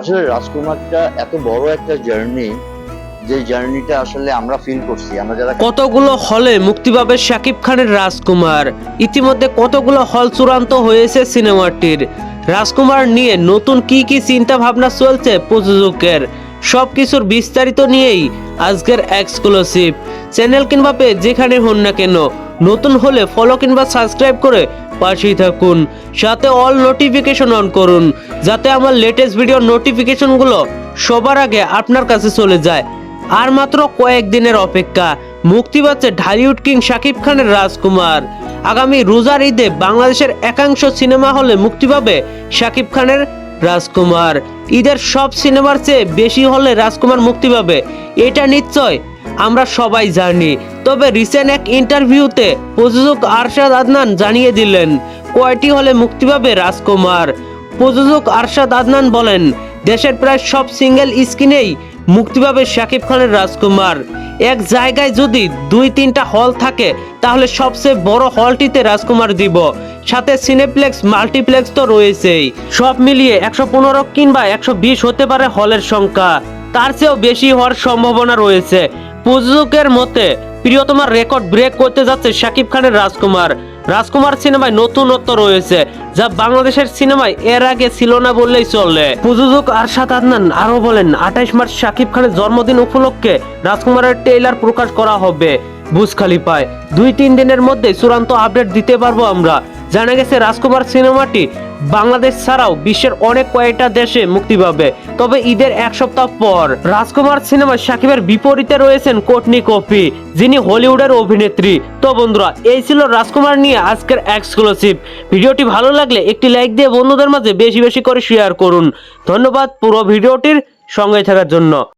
আসলে রাজকুমারটা এত বড় একটা জার্নি যে জার্নিটা আসলে আমরা ফিল করছি। আমরা যারা কতগুলো হলে মুক্তি পাবে শাকিব খানের রাজকুমার? ইতিমধ্যে কতগুলো হল চূড়ান্ত হয়েছে সিনেমাটির? রাজকুমার নিয়ে নতুন কি কি চিন্তা ভাবনা চলছে প্রযোজকের? সব কিছুর বিস্তারিত নিয়েই আজকের এক্সক্লুসিভ চ্যানেল কিংবা পেজ যেখানে হন না কেন, নতুন হলে ফলো কিংবা সাবস্ক্রাইব করে পাশেই থাকুন। সাথে অল নোটিফিকেশন অন করুন। যাতে আমার লেটেস্ট ভিডিও নোটিফিকেশনগুলো সবার আগে আপনার কাছে চলে যায়। আর মাত্র কয়েকদিনের অপেক্ষা, মুক্তি পাচ্ছে ঢালিউড কিং শাকিব খানের রাজকুমার। আগামী রোজার ঈদে বাংলাদেশের একাংশ সিনেমা হলে মুক্তি পাবে শাকিব খানের রাজকুমার। ঈদের সব সিনেমার চেয়ে বেশি হলে রাজকুমার মুক্তি পাবে। এটা নিশ্চয় আমরা সবাই জানি। তবে রিসেন্ট এক ইন্টারভিউতে প্রযোজক আরশাদ আদনান জানিয়ে দিলেন, কয়টি হলে মুক্তি পাবে রাজকুমার? প্রযোজক আরশাদ আদনান বলেন, দেশের প্রায় সব সিঙ্গেল স্ক্রিনেই মুক্তি পাবে শাকিব খানের রাজকুমার। এক জায়গায় যদি দুই তিনটা হল থাকে, তাহলে সবচেয়ে বড় হলটিতে রাজকুমার দিব। সাথে সিনেপ্লেক্স, মাল্টিপ্লেক্স তো রয়েছেই। সব মিলিয়ে একশো পনেরো কিংবা একশো বিশ হতে পারে হলের সংখ্যা। তার চেয়েও বেশি হওয়ার সম্ভাবনা রয়েছে। প্রযোজকের মতে, প্রিয়তমার রেকর্ড ব্রেক করতে যাচ্ছে শাকিব খানের রাজকুমার। রাজকুমার সিনেমায় নতুনত্ব রয়েছে, যা বাংলাদেশের সিনেমায় এর আগে ছিল না বললেই চলে। প্রযোজক আরশাদ আদনান আরও বলেন, আঠাইশ মার্চ শাকিব খানের জন্মদিন উপলক্ষে রাজকুমারের ট্রেলার প্রকাশ করা হবে। বুঝ খালি পায় দুই তিন দিনের মধ্যে চূড়ান্ত আপডেট দিতে পারব আমরা। জানা গেছে, রাজকুমার সিনেমাটি বাংলাদেশ ছাড়াও বিশ্বের অনেক কয়েকটা দেশে মুক্তি পাবে। তবে ঈদের এক সপ্তাহ পর রাজকুমার সিনেমায় সাকিবের বিপরীতে রয়েছেন কোটনি কপি যিনি হলিউডের অভিনেত্রী। তো বন্ধুরা, এই ছিল রাজকুমার নিয়ে আজকের এক্সক্লুসিভ ভিডিওটি ভালো লাগলে একটি লাইক দিয়ে বন্ধুদের মাঝে বেশি বেশি করে শেয়ার করুন। ধন্যবাদ পুরো ভিডিওটির সঙ্গে থাকার জন্য।